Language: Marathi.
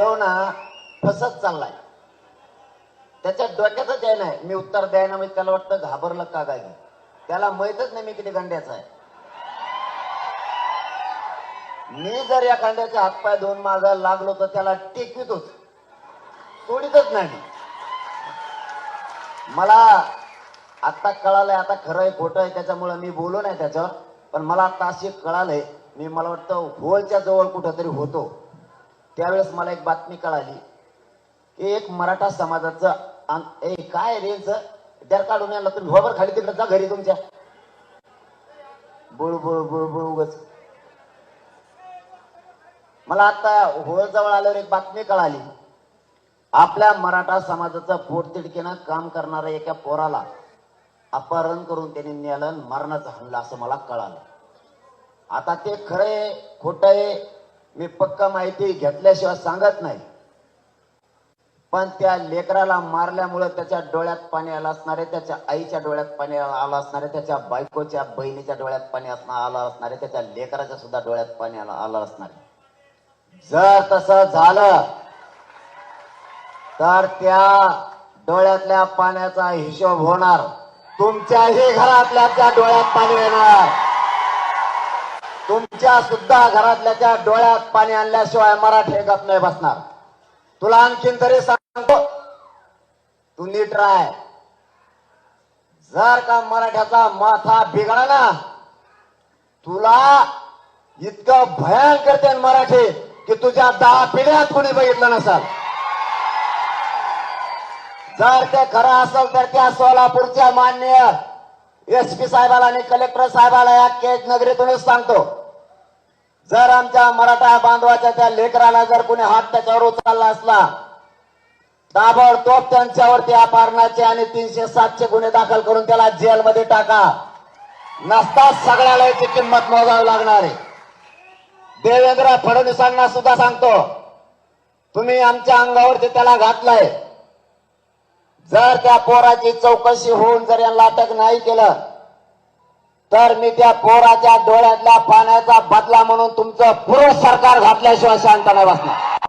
देव ना फसत चाललाय. त्याच्या डोक्यातच आहे. नाही मी उत्तर द्यायना म्हणजे त्याला वाटतं घाबरलं का काय? त्याला माहितच नाही मी किती गंड्याचा आहे. मी जर या कांद्याच्या हातपाय दोन माझा लागलो तर त्याला टेकवितोच. सोडितच नाही मला आता कळालंय आता खरं आहे खोटं आहे त्याच्यामुळे मी बोलू नाही त्याच्यावर. पण मला आता असे कळालंय मी मला वाटतं होळच्या जवळ कुठं तरी होतो. त्यावेळेस मला एक बातमी कळाली की एक मराठा समाजाचं ए काय रेंज डर काढून यायला तुम्ही होबर खाली तिकडे जा घरी तुमच्या. बुळ बुळ बुळ बुळ उगच. मला आता होळ जवळ आल्यावर एक बातमी कळाली. आपल्या मराठा समाजाचं पोटतिडकीनं काम करणाऱ्या एका पोराला अपहरण करून त्यांनी नेलं मरणाचा मरणाचं हल्ला असं मला कळालं. आता ते खरंय खोटं आहे मी पक्का माहिती घेतल्याशिवाय सांगत नाही. पण त्या लेकराला मारल्यामुळे त्याच्या डोळ्यात पाणी आलं असणार आहे त्याच्या आईच्या डोळ्यात पाणी आलं असणार आहे त्याच्या बायकोच्या बहिणीच्या डोळ्यात पाणी असणार आलं असणार आहे त्याच्या लेकराच्या सुद्धा डोळ्यात पाणी आलं आलं असणार. आहे जर तसं झालं तर त्या डोळ्यातल्या पाण्याचा हिशोब होणार. तुमच्याही घरातल्या त्या डोळ्यात पाणी येणार. तुमच्या सुद्धा घरातल्या त्या डोळ्यात पाणी आणल्याशिवाय मराठी गप नाही बसणार. तुला आणखीन तरी सांगतो तू नीट राय जर का मराठ्याचा माथा बिघडा ना तुला इतकं भयंकर ते मराठी की तुझ्या दहा पिढ्यात कोणी बघितलं नसल. जर ते खरं असेल तर त्या सोलापूरच्या मान्य एस पी साहेबाला आणि कलेक्टर साहेबाला या केज नगरीतूनच सांगतो. जर आमच्या मराठा बांधवाच्या त्या लेकराला जर कोणी हात त्याच्यावर उचलला असला ताबडतोब त्यांच्यावरती अपहरणाचे आणि तीनशे सातशे गुन्हे दाखल करून त्याला जेलमध्ये टाका. नसताच सगळ्याला याची किंमत मोजावी लागणार आहे. देवेंद्र फडणवीसांना सुद्धा सांगतो तुम्ही आमच्या अंगावरती त्याला घातलाय. जर त्या पोराची चौकशी होऊन जर यांना अटक नाही केलं तर मी त्या पोराच्या डोळ्यातल्या पाण्याचा बदला म्हणून तुमचं पूर्व सरकार घातल्याशिवाय शांत नाही बसणार.